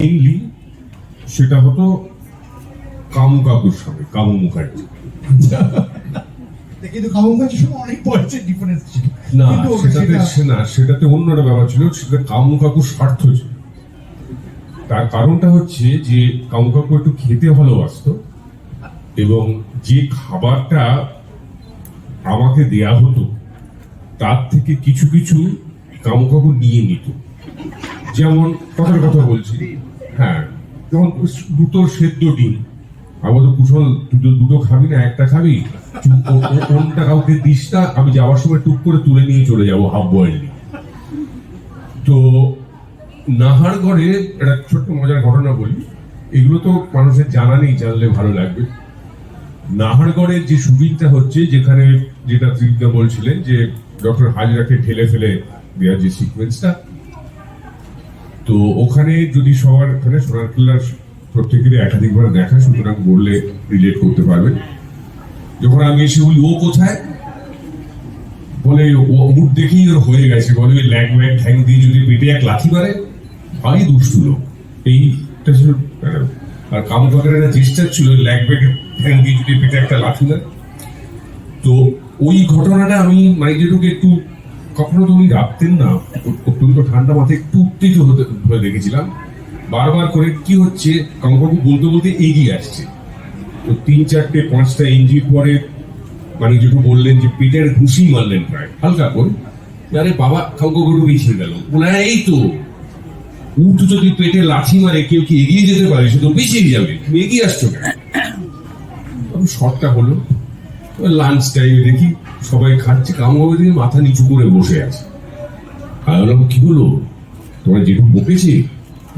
Mainly সেটা হতো কামু কাকুর সঙ্গে কামু মুখার্জি। কিন্তু কামুকাজির সঙ্গে অনেক বয়সের ডিফারেন্স ছিল। না সেটাতে না সেটাতে অন্যটা ব্যাপার ছিল সেটা কামু কাকুর স্বার্থ ছিল। তার কারণটা হচ্ছে যে কামু কাকু একটু খেতে ভালোবাসতো এবং যে খাবারটা আমাকে দেয়া হতো তার থেকে কিছু কিছু কামু কাকু নিয়ে নিত। যেমন কথার কথা বলছি। হ্যাঁ যেমন দুটো সেদ্ধ ডিম। আমার তো কুশল দুটো দুটো খাবি না, একটা খাবি? কোনটা কাউকে দিস না, আমি যাওয়ার সময় টুক করে তুলে নিয়ে চলে যাব, হাফ বয়েল তো নাহারগড়ে একটা ছোট্ট মজার ঘটনা বলি। এগুলো তো মানুষের জানা নেই, জানলে ভালো লাগবে। নাহারগড়ের যে শুটিংটা হচ্ছে, যেখানে যেটা তৃপ্তা বলছিলেন, যে ডক্টর হাজরাকে ঠেলে ফেলে দেওয়ার যে সিকোয়েন্সটা তো ওখানে যদি সবার, ওখানে সোনার কেল্লার প্রত্যেকেরই একাধিকবার দেখা, সুতরাং বললে রিলেট করতে পারবে যখন আমি এসে বলি, ও কোথায়? বলে, ও মুখ দেখেই ওর হয়ে গেছে। বলে, ওই ল্যাগ ম্যাগ ঠ্যাং দিয়ে যদি পেটে এক লাথি মারে, ভারী দুষ্টু লোক। এইটা ছিল, আর কামকাকের একটা চেষ্টা ছিল ল্যাগ ব্যাগ ঠ্যাং দিয়ে যদি পেটে একটা লাথি মারে। তো ওই ঘটনাটা আমি মাইজেটুকে একটু কখনো তো উনি রাখতেন না। অত্যন্ত ঠান্ডা মাথায় একটু উত্তেজ হতে হয়ে দেখেছিলাম। বারবার করে কি হচ্ছে কামবাবু বলতে বলতে এগিয়ে আসছে। তো তিন চারটে, পাঁচটা ইঞ্জির পরে মানে যেটু বললেন যে পেটের ঘুষি মারলেন প্রায়। হালকা করে। আরে বাবা গরু পিছিয়ে গেল। হ্যাঁ এই তো, উঠ যদি পেটে লাঠি মারে, কেউ কি এগিয়ে যেতে পারে? সে তো পিছিয়ে যাবে। তুমি এগিয়ে আসছো কেন? শর্টটা হলো। লাঞ্চ টাইমে দেখি সবাই খাচ্ছে কামবাবু দিকে মাথা নিচু করে বসে আছে। আমি কি হলো? তোমার যেটু বকেছে?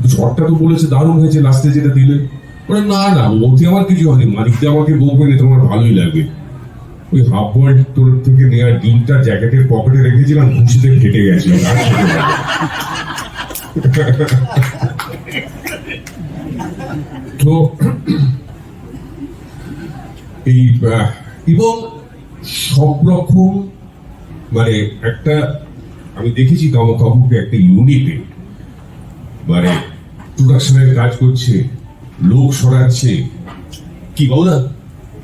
শর্টটা তো বলেছে, দারুণ হয়েছে লাস্টে যেটা দিলে। বলে, না না, ওতে আমার কিছু হয়নি মালিকটা আমাকে বকবে না তোমার ভালোই লাগবে। ওই হাফ বয়েল তোর থেকে নেওয়া ডিমটা জ্যাকেটের পকেটে রেখেছিলাম খুশিতে ফেটে গেছে। তো, এই এবং সব রকম মানে একটা আমি দেখেছি কামো কাকুকে একটা ইউনিটে মানে প্রোডাকশনের কাজ করছে লোক সরাচ্ছে। কি বাবুদা?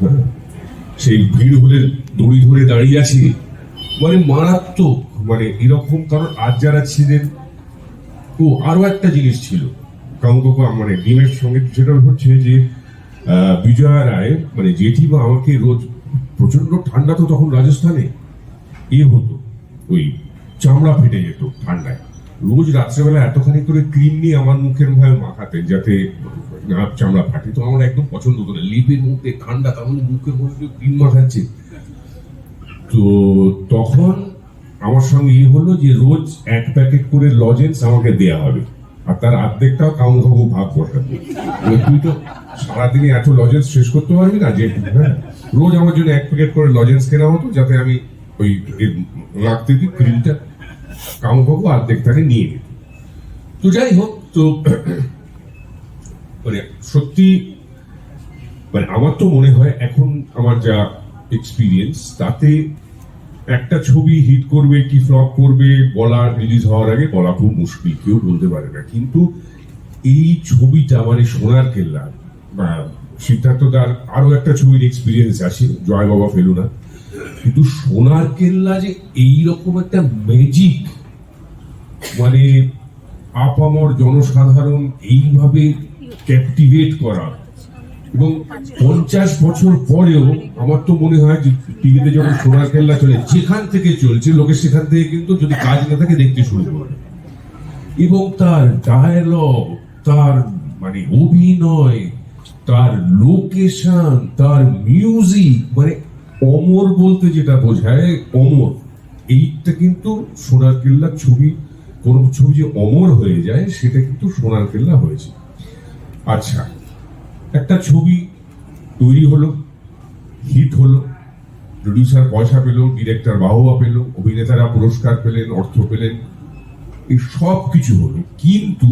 হ্যাঁ, সেই ভিড় হলে দড়ি ধরে দাঁড়িয়ে আছে। মানে মারাত্মক মানে এরকম কারণ আজ যারা ছিলেন ও আরও একটা জিনিস ছিল। কাউকে মানে ডিমের সঙ্গে সেটা হচ্ছে যে বিজয়া রায় মানে জেঠিমা আমাকে রোজ প্রচণ্ড ঠান্ডা তো তখন রাজস্থানে। ইয়ে হতো, ওই চামড়া ফেটে যেত ঠান্ডায়। রোজ রাত্রেবেলা এতখানি করে ক্রিম নিয়ে আমার মুখের ভয়ে মাখাতেন যাতে চামড়া ফাটে। তো আমার একদম পছন্দ হতো না, লিপের মধ্যে ঠান্ডা তেমন মুখের মধ্যে ক্রিম মাখাচ্ছে। তো তখন আমার সঙ্গে ইয়ে হলো যে রোজ এক প্যাকেট করে লজেন্স আমাকে দেয়া হবে। আর তার অর্ধেকটাও কামু খাবু ভাগ বসাবে। তুই তো সারাদিনে এত লজেন্স শেষ করতে পারবি না, যে হ্যাঁ রোজ আমার জন্য এক প্যাকেট করে লজেন্স কেনা হতো, যাতে আমি ওই রাখতে দিই ক্রিমটা কামু খাবু অর্ধেকটাকে নিয়ে নিত তো যাই হোক, তো মানে সত্যি মানে আমার তো মনে হয় এখন আমার যা এক্সপিরিয়েন্স তাতে একটা ছবি হিট করবে, কি ফ্লপ করবে বলা রিলিজ হওয়ার আগে বলা খুব মুশকিল, কেউ বলতে পারে না। কিন্তু এই ছবিটা মানে সোনার কেল্লা। সিদ্ধার্থ তার আরও একটা ছবির এক্সপিরিয়েন্স আছে, জয় বাবা ফেলুনা কিন্তু সোনার কেল্লা যে এইরকম একটা ম্যাজিক মানে আপামর জনসাধারণ এইভাবে ক্যাপটিভেট করা। এবং পঞ্চাশ বছর পরেও আমার তো মনে হয় যে টিভিতে যখন সোনার কেল্লা চলে, যেখান থেকে চলছে, লোকে সেখান থেকে কিন্তু যদি কাজ না থাকে দেখতে শুরু করে। এবং তার ডায়ালগ তার মানে অভিনয় তার লোকেশন তার মিউজিক মানে অমর বলতে যেটা বোঝায়, অমর। এইটা কিন্তু সোনার কেল্লার ছবি, কোন ছবি যে অমর হয়ে যায়, সেটা কিন্তু সোনার কেল্লা হয়েছে। আচ্ছা একটা ছবি তৈরি হলো হিট হলো প্রডিউসার পয়সা পেল ডিরেক্টর বাহবা পেল, অভিনেতারা পুরস্কার পেলেন, অর্থ পেলেন, এই সব কিছু হলো। কিন্তু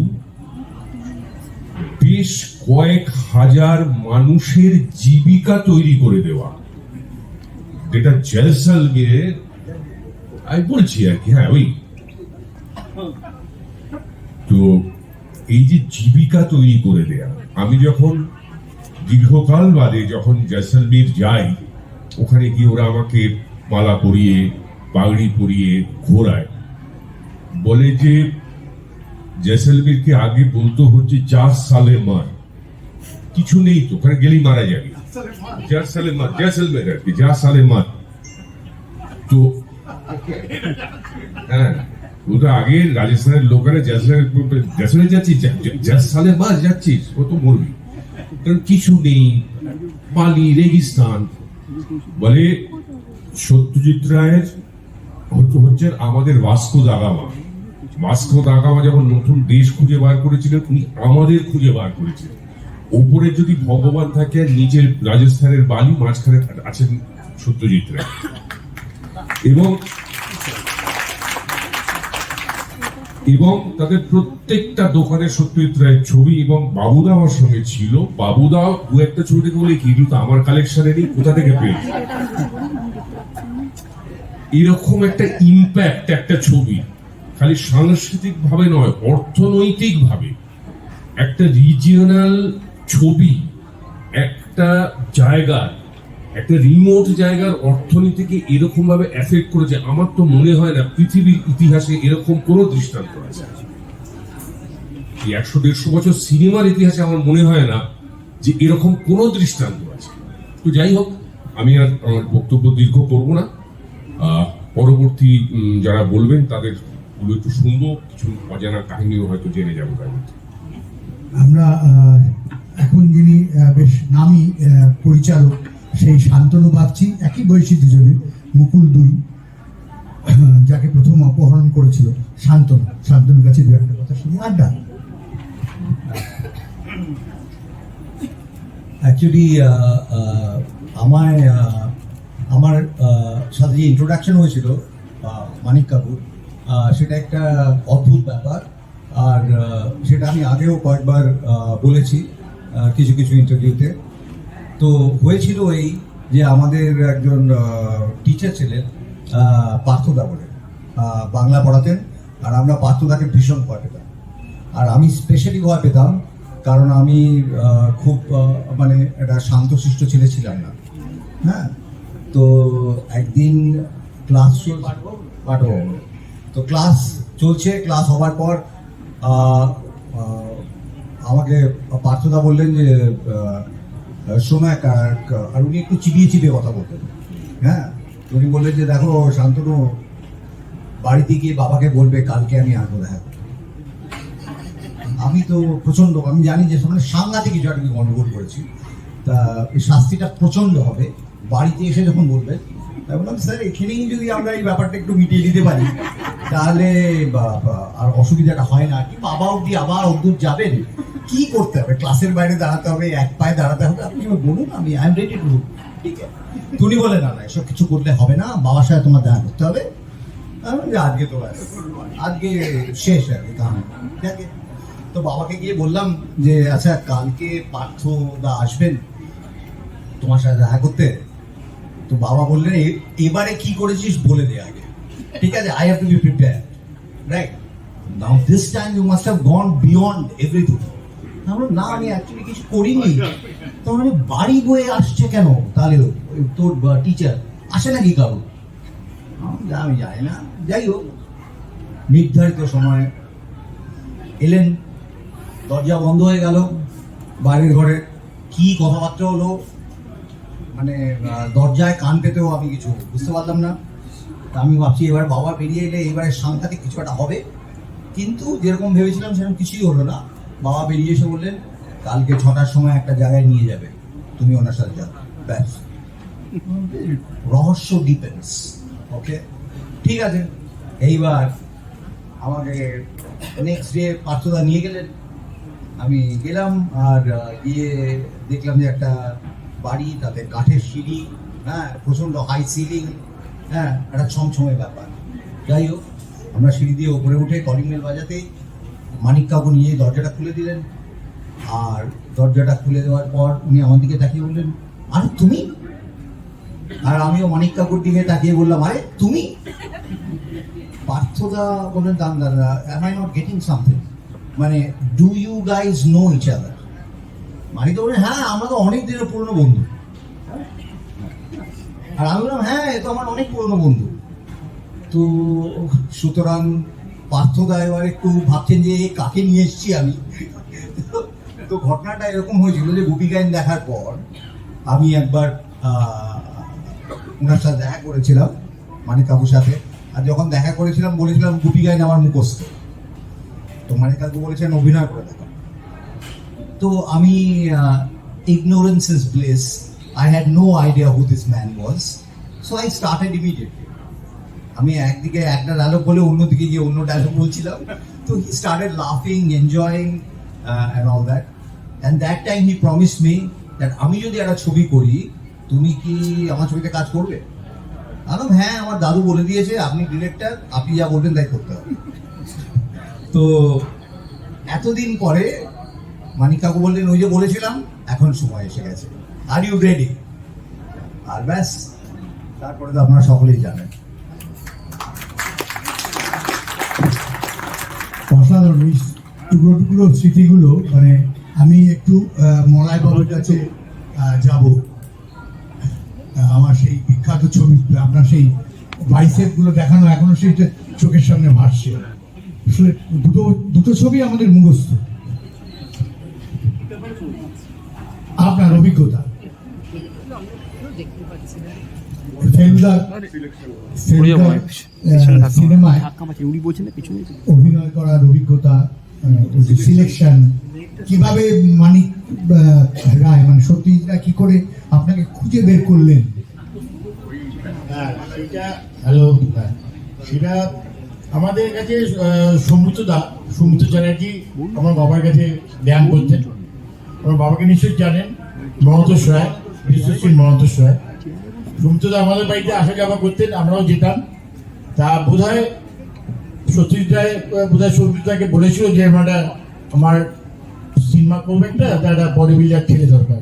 বেশ কয়েক হাজার মানুষের জীবিকা তৈরি করে দেওয়া। যেটা জয়সালমীরে আমি বলছি আর কি হ্যাঁ ওই। তো এই যে জীবিকা তৈরি করে দেয়া, আমি যখন দীর্ঘকাল বাদে যখন জয়সলমীর যাই, ওখানে গিয়ে ওরা আমাকে মালা পরিয়ে, পাগড়ি পরিয়ে ঘোরায়। বলে যে জয়সলমীরকে আগে বলতো হচ্ছে চার সালে মার? কিছু নেই তো, ওখানে গেলেই মারা যাবে। চার সালে মার জয়সলমের আর কি, চার সালে মার। তো হ্যাঁ ওটা আগে রাজস্থানের লোকেরা জয়সলমের যাচ্ছিস চার সালে মার যাচ্ছিস, ও তো মরবি কারণ কিছু নেই, পালি, রেগিস্তান। বলে সত্যজিৎ রায়ের হচ্ছে আমাদের ভাস্কো দাগামা ভাস্কো দাগামা যখন নতুন দেশ খুঁজে বার করেছিলেন, উনি আমাদের খুঁজে বার করেছিলেন। ওপরে যদি ভগবান থাকে, নিচের রাজস্থানের বালি মাঝখানে আছেন সত্যজিৎ রায়। এবং এবং তাদের প্রত্যেকটা দোকানে সত্যজিৎ রায়ের ছবি এবং বাবুদা আমার সঙ্গে ছিল। বাবুদা দু একটা ছবি থেকে বলে কি কিন্তু আমার কালেকশনে নেই, কোথা থেকে পেয়েছি? এরকম একটা ইম্প্যাক্ট একটা ছবি। খালি সাংস্কৃতিক ভাবে নয় অর্থনৈতিক ভাবে একটা রিজিওনাল ছবি, একটা জায়গার একটা রিমোট জায়গার অর্থনীতিকে এরকম ভাবে এফেক্ট করেছে। আমার তো মনে হয় না পৃথিবীর ইতিহাসে এরকম কোনো দৃষ্টান্ত আছে। একশো দেড়শো বছর সিনেমার ইতিহাসে আমার মনে হয় না যে এরকম কোনো দৃষ্টান্ত আছে। তো যাই হোক, আমি আর আমার বক্তব্য দীর্ঘ করব না। পরবর্তী যারা বলবেন তাদের গুলো একটু শুনব কিছু অজানা কাহিনীও হয়তো জেনে যাব তার মধ্যে। আমরা এখন যিনি বেশ নামী পরিচালক সেই শান্তনু ভাবছি একই বয়সী দুজনে মুকুল দুই যাকে প্রথম অপহরণ করেছিল শান্তনু শান্তনুর কাছে দু একটা কথা শুনি আড্ডা অ্যাকচুয়ালি আমায় আমার সাথে যে ইন্ট্রোডাকশন হয়েছিল মানিক কাপুর সেটা একটা অদ্ভুত ব্যাপার। আর সেটা আমি আগেও কয়েকবার বলেছি কিছু কিছু ইন্টারভিউতে তো হয়েছিল এই যে আমাদের একজন টিচার ছিলেন পার্থদা বলে বাংলা পড়াতেন আর আমরা পার্থদাকে ভীষণ ভয় পেতাম। আর আমি স্পেশালি ভয় পেতাম কারণ আমি খুব মানে একটা শান্তশিষ্ট ছেলে ছিলাম না। হ্যাঁ? তো একদিন ক্লাস পাঠো তো ক্লাস চলছে ক্লাস হবার পর আমাকে পার্থদা বললেন যে এক- আর উনি একটু চিবিয়ে চিবিয়ে কথা বলতেন। হ্যাঁ? উনি বললেন যে, দেখো, শান্তনু, বাড়িতে গিয়ে বাবাকে বলবে, কালকে আমি আসব, দেখা। আমি তো প্রচণ্ড আমি জানি যে মানে সাংঘাতিক কিছু একটা আমি গন্ডগোল করেছি। তা শাস্তিটা প্রচণ্ড হবে। বাড়িতে এসে যখন বলবেন বললাম, স্যার, এখানেই যদি আমরা এই ব্যাপারটা একটু মিটিয়ে দিতে পারি, তাহলে আর অসুবিধাটা হয় না। কি বাবা অব্দি আবার অদ্দূর যাবেন? কি করতে হবে? ক্লাসের বাইরে দাঁড়াতে হবে, এক পায়ে দাঁড়াতে হবে। আপনি বলুন, আমি আই এম রেডি টু ঠিক আছে? তুমি বলে না না, এসব কিছু করলে হবে না, বাবার সাথে তোমার দেখা করতে হবে। আজকে তো আজকে শেষ আর কি আছে তো বাবাকে গিয়ে বললাম যে আচ্ছা কালকে পার্থ দা আসবেন তোমার সাথে দেখা করতে। তো বাবা বললেন, "এ- এবারে কি করেছিস বলে দে আগে। ঠিক আছে I have to be prepare right now this time you must have gone beyond everything আমরা, না, আমি অ্যাকচুয়ালি কিছু করিনি। তো মানে বাড়ি বয়ে আসছে কেন? তাহলে তোর টিচার আসে নাকি কারও আমি আমি জানি না। যাই হোক, নির্ধারিত সময়ে এলেন, দরজা বন্ধ হয়ে গেল, বাইরের ঘরে কি কথাবার্তা হলো মানে দরজায় কান পেতেও আমি কিছু বুঝতে পারলাম না। তা আমি ভাবছি এবার বাবা বেরিয়ে এলে এবারে সাংঘাতিক কিছু একটা হবে। কিন্তু যেরকম ভেবেছিলাম সেরকম কিছুই হলো না। বাবা বেরিয়ে এসে বললেন, কালকে ছটার সময় একটা জায়গায় নিয়ে যাবে। তুমি ওনার সাথে যাও। ব্যাস। রহস্য ডিপেন্স ওকে ঠিক আছে। এইবার আমাকে নেক্সট ডে পার্থদা নিয়ে গেলেন। আমি গেলাম আর গিয়ে দেখলাম যে একটা বাড়ি তাতে কাঠের সিঁড়ি হ্যাঁ প্রচণ্ড হাই সিলিং হ্যাঁ একটা ছমছমে ব্যাপার। যাই হোক, আমরা সিঁড়ি দিয়ে ওপরে উঠে কলিং বেল বাজাতেই মানিক কাকু নিয়ে দরজাটা খুলে দিলেন। আর দরজাটা খুলে দেওয়ার পর উনি আমার দিকে তাকিয়ে বললেন, আরে, তুমি? আর আমিও মানিক কাকুর দিকে তাকিয়ে বললাম, আরে, তুমি? পার্থদা বললেন দান দাদা am I not getting something মানে do you guys know each other মানি তো বলে হ্যাঁ আমরা তো অনেক দিনের পুরনো বন্ধু। আর আমি বললাম হ্যাঁ এ তো আমার অনেক পুরনো বন্ধু। তো সুতরাং পার্থদা এবার একটু ভাবছেন যে কাকে নিয়ে এসেছি আমি? তো ঘটনাটা এরকম হয়েছিল যে, গুপি দেখার পর আমি একবার ওনার সাথে দেখা করেছিলাম, মানিক কাকুর সাথে। আর যখন দেখা করেছিলাম, বলেছিলাম, গুপি আমার মুখস্থ। তো মানিক কাকু বলেছেন, অভিনয় করে দেখা। তো আমি ignorance is bliss I had no idea who this man was so I started immediately আমি একদিকে একটা ডায়লগ বলে অন্যদিকে গিয়ে অন্য ডায়লগ বলছিলাম। তো হি স্টার্টেড লাফিং enjoying and all that and that time he promise me that আমি যদি একটা ছবি করি, তুমি কি আমার ছবিতে কাজ করবে? আলম হ্যাঁ আমার দাদু বলে দিয়েছে, আপনি ডিরেক্টর আপনি যা বলবেন তাই করতে হবে। তো, এতদিন পরে মানিক কাকু বললেন, ওই যে বলেছিলাম, এখন সময় এসে গেছে। আর ইউ রেডি আর ব্যাস, তারপরে তো আপনারা সকলেই জানেন। অসাধারণ, এই টুকরো টুকরো স্মৃতিগুলো মানে আমি একটু মলয় বাবুর কাছে যাব। আমার সেই বিখ্যাত ছবি, আপনার সেই বাইসেপগুলো দেখানো এখনও সেইটা চোখের সামনে ভাসছে। আসলে দুটো দুটো ছবি আমাদের মুখস্থ। আপনার অভিজ্ঞতা? সিনেমায় অভিনয় করার অভিজ্ঞতা সিলেকশন কীভাবে মানিক রায় মানে সত্যিটা কি করে আপনাকে খুঁজে বের করলেন? হ্যাঁ হ্যালো হ্যাঁ সেটা আমাদের কাছে সমুদ্র দা সমুদ্র চ্যাটার্জি আমার বাবার কাছে ব্যায়াম করতেন। বাবাকে নিশ্চয়ই জানেন রায় বিশ্বশ্রী মনতোষ রায় সমুদ্র দা আমাদের বাড়িতে আসা যাওয়া করতেন, আমরাও যেতাম। তা বোধ হয় সত্যজিৎ রায় বোধ হয় সৌমিত রায়কে বলেছিল যে, আমরা, আমার সিনেমা করব একটা, তার একটা বডি বিল্ডার ছেলে দরকার।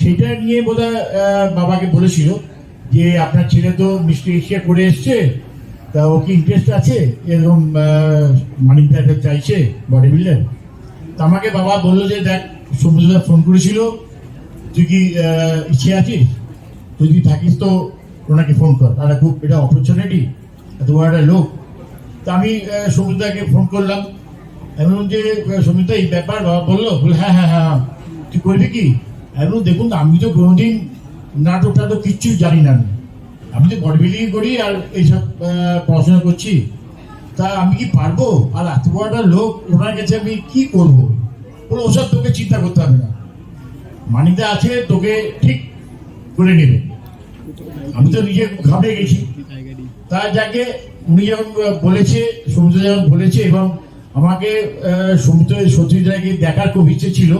সেটা নিয়ে বোধ বাবাকে বলেছিল যে, আপনার ছেলে তো মিস্টার এশিয়া করে এসছে, তা ও কি ইন্টারেস্ট আছে? এরকম মানি একটা চাইছে বডি বিল্ডার তা আমাকে বাবা বলল যে দেখ সমুদ্রদা ফোন করেছিল। তুই কি ইচ্ছে আছিস? তুই যদি থাকিস তো ওনাকে ফোন কর। আর খুব এটা অপরচুনিটি বড় একটা লোক। তা আমি আহ, ফোন করলাম। বললাম যে সমুদ্র এই ব্যাপার বাবা বলল। বলে হ্যাঁ হ্যাঁ হ্যাঁ হ্যাঁ। তুই করবি কি? বললাম, দেখুন আমি তো কোনোদিন নাটক টাটক কিচ্ছু জানি না আমি। তো বডি বিল্ডিং করি আর এইসব পড়াশোনা করছি। তা আমি কি পারব? আর এত বড় লোক ওনার কাছে আমি কি করব? বলে ওসব তোকে চিন্তা করতে হবে না। মানিতে আছে, তোকে ঠিক করে নেবে। আমি তো নিজে ঘাবড়ে গেছি। তা যাকে উনি যখন বলেছে সমুদ্র যখন বলেছে এবং আমাকে সমুদ্র সত্যজিৎ দেখার খুব ইচ্ছে ছিল,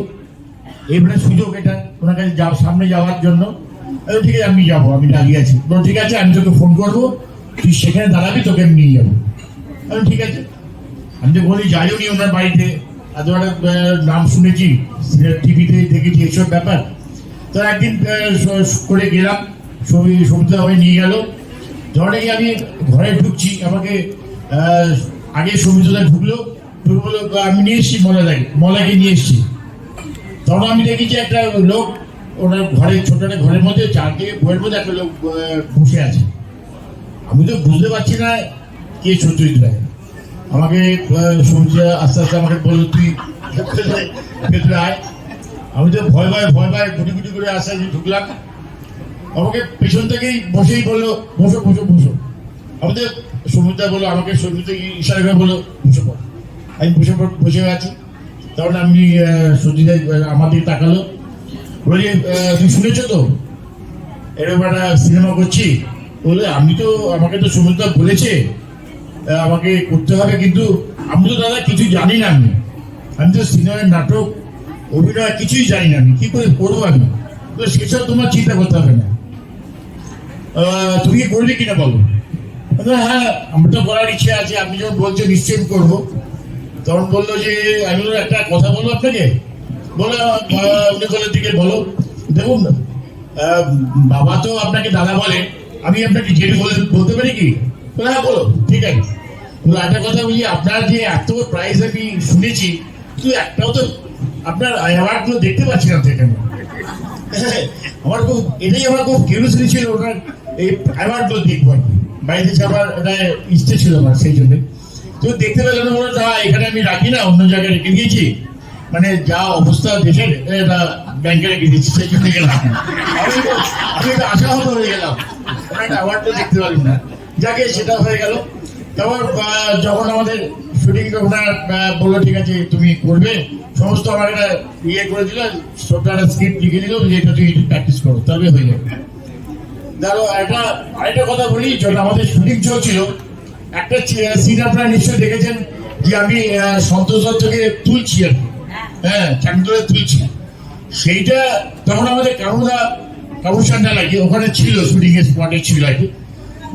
এবারে সুযোগ এটা ওনার কাছে যাও সামনে যাওয়ার জন্য। ঠিক আছে, আমি যাব, আমি দাঁড়িয়ে আছি। ঠিক আছে, আমি তোকে ফোন করব। তুই সেখানে দাঁড়াবি, তোকে আমি নিয়ে যাব। ঠিক আছে। আমি তো বলি, যাইও নি ওনার বাড়িতে। এত নাম শুনেছি টিভিতে দেখেছি এইসব ব্যাপার। তো একদিন করে গেলাম, ছবি সমুদ্র আমায় নিয়ে গেল। ধরে আমি ঘরে ঢুকছি, আমাকে আগে সমুদ্রটা ঢুকলো, ঢুকে বলল আমি নিয়ে এসছি মলাদাকে, মলাকে নিয়ে এসছি। তখন আমি দেখেছি একটা লোক, ওনার ঘরে ছোট একটা ঘরের মধ্যে, চারদিকে বইয়ের মধ্যে একটা লোক বসে আছে। আমি তো বুঝতে পারছি না কে সত্যজিৎ রায় আমাকে সূর্য আস্তে আস্তে আমাকে বলল তুই ভেতরে আয়। আমি তো ভয় ভয় ভয় ভয়, গুটি গুটি করে আস্তে আস্তে ঢুকলাম। আমাকে পেছন থেকেই বসেই বলল, বসো বসো বসো। আমাদের সমুদ্র বলল, আমাকে সমুদ্র ইশারা করে বলল, বসে পড়। আমি বসে বসে আছি। তখন আমি সত্যিটা আমার দিকে তাকালো। বলি তুমি শুনেছো তো? এরকম একটা সিনেমা করছি। বলে, আমি তো, আমাকে তো সমুদ্র বলেছে। আমাকে করতে হবে, কিন্তু আমি তো দাদা কিছু জানি না আমি। আমি তো সিনেমার নাটক, অভিনয় কিছুই জানি না আমি। কি করে করব আমি? তো সেসব তোমার চিন্তা করতে হবে না। তুমি করবে কিনা বলো? হ্যাঁ আমার তো করার ইচ্ছে আছে, আপনি যখন বলছেন নিশ্চয়ই করব। তখন বলল যে, আমি একটা কথা বলব আপনাকে? বলো উনি দিকে বলো। দেখুন বাবা তো আপনাকে দাদা বলে, আমি আপনাকে বলে, বলতে পারি কি? হ্যাঁ বলো, ঠিক আছে। একটা কথা বলি, আপনার যে এত আমি শুনেছি, কিন্তু একটাও তো আপনার অ্যাওয়ার্ডগুলো দেখতে পাচ্ছি না তো আমার খুব, এটাই আমার খুব ওনার এই অ্যাওয়ার্ডগুলো দেখব যাবার ইচ্ছে ছিল আমার সেই জন্য। তো দেখতে পেলাম না এখানে আমি রাখি না, অন্য জায়গায় রেখে দিয়েছি। মানে যা অবস্থা দেশের এটা ব্যাংকে রেখে দিচ্ছি সেই জন্য গেলাম। আমি তো তো আশাহত হয়ে গেলাম। একটা অ্যাওয়ার্ডটা দেখতে পারলাম না। যাকে, সেটা হয়ে গেল। তারপর যখন আমাদের শুটিং ওনার বলল, ঠিক আছে, তুমি করবে। সমস্ত আমার একটা ইয়ে করে দিল, সবটা একটা স্ক্রিপ্ট লিখে দিল, যে এটা তুই প্র্যাকটিস করো তবে হয়ে যাবে। ধরো একটা আরেকটা কথা বলি, যখন আমাদের শুটিং চলছিল একটা সিন আপনারা নিশ্চয়ই দেখেছেন, যে আমি সন্তোষ দত্তকে তুলছি আর হ্যাঁ ধরে তুলছি। সেইটা, তখন আমাদের কামুদা কামু সান্ডা লাগে ওখানে ছিল শুটিং এর স্পটে ছিল আর কি।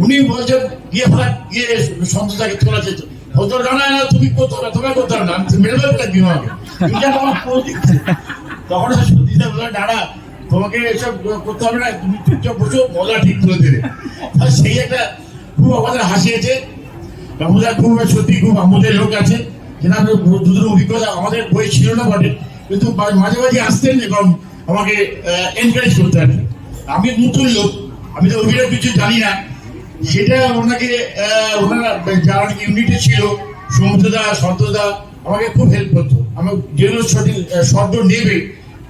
উনি বলছেন ইয়ে ভাই ইয়ে সন্তোষদাকে তোলা যেত। হতো না না, তুমি করতো না করতে হবে না, আমি কোন দিক থেকে? তখন সত্যিটা বলল দাঁড়া, তোমাকে এসব করতে হবে না, তুমি চুপচাপ বসো, মজা ঠিক করে দেবে। সেই একটা খুব আমাদের হাসিয়েছে কামুদা খুব সত্যি খুব আমাদের লোক আছে যেটা আমরা অভিজ্ঞতা আমাদের বই ছিল না বটে, কিন্তু মাঝে মাঝে আসতেন এবং আমাকে এনকারেজ করতে আমি নতুন লোক, আমি তো অভিনয় কিছু জানি না সেটা ওনাকে ওনারা যারা ইউনিটে ছিল সমুদ্রদা সন্তোষদা আমাকে খুব হেল্প করতো। আমার যেগুলো সঠিক শব্দ নেবে,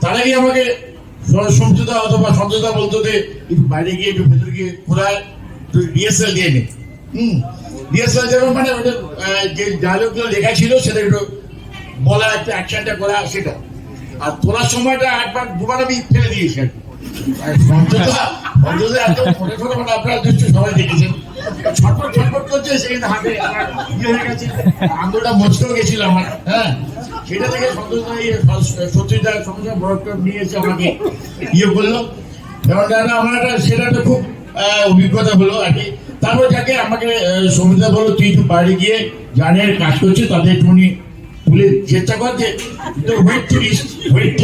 তার আগে আমাকে সমুদ্রদা অথবা সন্তোষদা বলতো যে বাইরে গিয়ে একটু ভেতরে গিয়ে কোথায় রিহার্সাল দিয়ে নে। হুম রিহার্সাল যেমন মানে ওটা যে ডায়লগগুলো লেখা ছিল, সেটা একটু বলা, একটা অ্যাকশনটা করা, সেটা। আর তোলার সময়টা একবার দুবার আমি ফেলে দিয়েছি আর কি। করছে আমার সেটা বড় আমাকে খুব অভিজ্ঞতা হলো আর কি তারপর যাকে আমাকে সমিতা বলল তুই একটু বাইরে গিয়ে জানের কাজ করছে তাদের একটুখানি তুলে চেষ্টা কর যে ওয়েট ওয়েট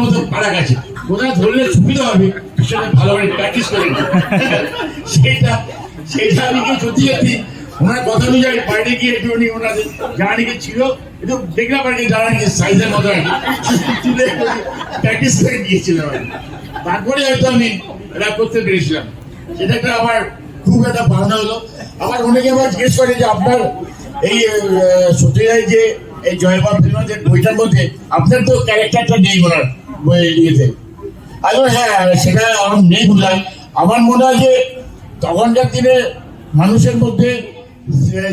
মতো পাড়া গেছে। কোথায় ধরলে সুবিধা হবে, সেটা ভালো করে প্র্যাকটিস করে নে। সেইটা সেইটা আমি গিয়ে সত্যি সত্যি ওনার কথা অনুযায়ী বাইরে গিয়ে একটুখানি ওনাদের জানানিকে ছিল, একটু দেখলাম আর কি জানানিকে সাইজের মতো আর কি। তুলে প্র্যাকটিস করে গিয়েছিলাম আর তারপরে হয়তো আমি এটা করতে পেরেছিলাম। সেটা একটা আমার খুব একটা ভাবনা হলো। আবার অনেকে আবার জিজ্ঞেস করে যে আপনার এই সত্যিকার যে এই জয়বাব ফিল্ম যে বইটার মধ্যে আপনার তো ক্যারেক্টারটা নেই ওনার ইয়েতে। আরে হ্যাঁ সেটা আমার নেই বুঝলাম আমার মনে হয় যে তখনকার দিনে মানুষের মধ্যে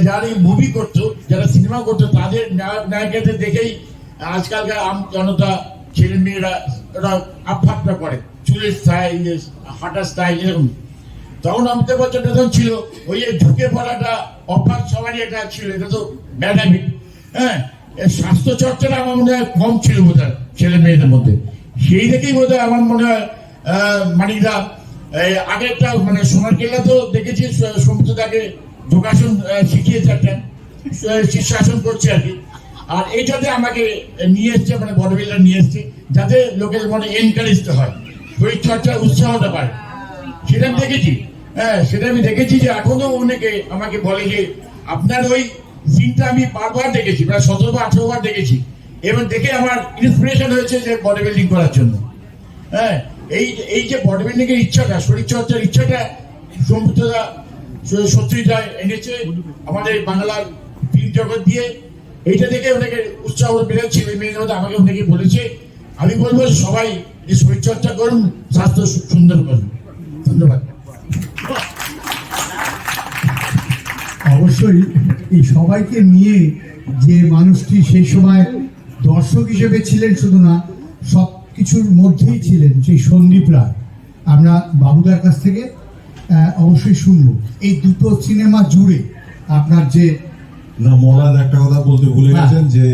যারা মুভি করতো, যারা সিনেমা করতো, তাদের নায়ক নায়িকাদের দেখেই আজকালকার আম জনতা, ছেলে মেয়েরা, ওরা আফাপটা করে। চুলের স্টাইল হাঁটার স্টাইল এরকম। তখন অমিতাভ বচ্চন যখন ছিল, ওই যে ঝুঁকে পড়াটা অভ্যাস সবারই একটা ছিল, এটা তো ব্যাড হ্যাঁ স্বাস্থ্য চর্চাটা আমার মনে হয় কম ছিল বোধ হয় ছেলে মেয়েদের মধ্যে। সেই থেকেই বোধ হয় আমার মনে হয় মানিকদা, এই আগে একটা মানে সোনার কেল্লা তো দেখেছি, স- সমুদ্রদাকে যোগাসন শিখিয়েছে একটা শীর্ষাসন করছে আর কি। আর এইটাতে আমাকে নিয়ে এসছে মানে বড় বিল্ডার নিয়ে এসছে, যাতে লোকের মনে এনকারেজ হয় শরীর চর্চার উৎসাহটা পায়। সেটা আমি দেখেছি। হ্যাঁ সেটা আমি দেখেছি যে এখনও অনেকে আমাকে বলে যে, আপনার ওই সিনটা আমি বারবার দেখেছি, প্রায় সতেরো বা আঠেরো বার দেখেছি। এবং দেখে আমার ইন্সপিরেশন হয়েছে যে বডি বিল্ডিং করার জন্য। হ্যাঁ এই এই যে বডি বিল্ডিং এর ইচ্ছাটা, শরীর চর্চার ইচ্ছাটা সমুদ্রদা সত্যিটা এনেছে আমাদের বাংলার ফিল্ম জগৎ দিয়ে। এইটা দেখে অনেকে উৎসাহ বেড়েছে মেয়েদের মধ্যে আমাকে অনেকে বলেছে, আমি বলব সবাই শরীর চর্চা করুন, স্বাস্থ্য সুন্দর করুন। ধন্যবাদ। অবশ্যই এই সবাইকে নিয়ে যে মানুষটি সেই সময় দর্শক হিসেবে ছিলেন শুধু না সব কিছুর মধ্যেই ছিলেন সেই সন্দীপ রায়। আমরা বাবুদার কাছ থেকে আহ, অবশ্যই শুনব। এই দুটো সিনেমা জুড়ে আপনার যে না মলাদ একটা কথা বলতে ভুলে হ্যাঁ। গেছেন যে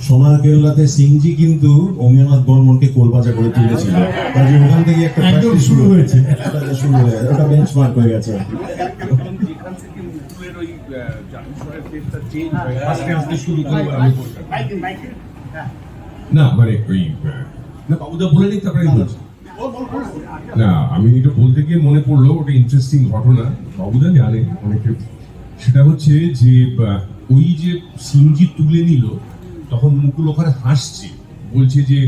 সোনার কেল্লাতে সিংজি কিন্তু অমিয়নাথ বর্মনকে কোলবাজা করে তুলেছিল। কাজে ওখান থেকে একটা practice শুরু হয়েছে। শুরু হয়ে গেছে। ওটা বেঞ্চমার্ক হয়ে গেছে। আস্তে আস্তে শুরু করব আমি। না মানে ওই না, বাবুদা বলে নিই তারপরে বলছি। না, আমি এটা বলতে গিয়ে মনে পড়ল, ওটা ইন্টারেস্টিং ঘটনা। বাবুদা জানে অনেকে। সেটা হচ্ছে যে ওই যে সিনজি তুলে নিল, তখন মুকুল ওখানে হাসছে। বলছে যে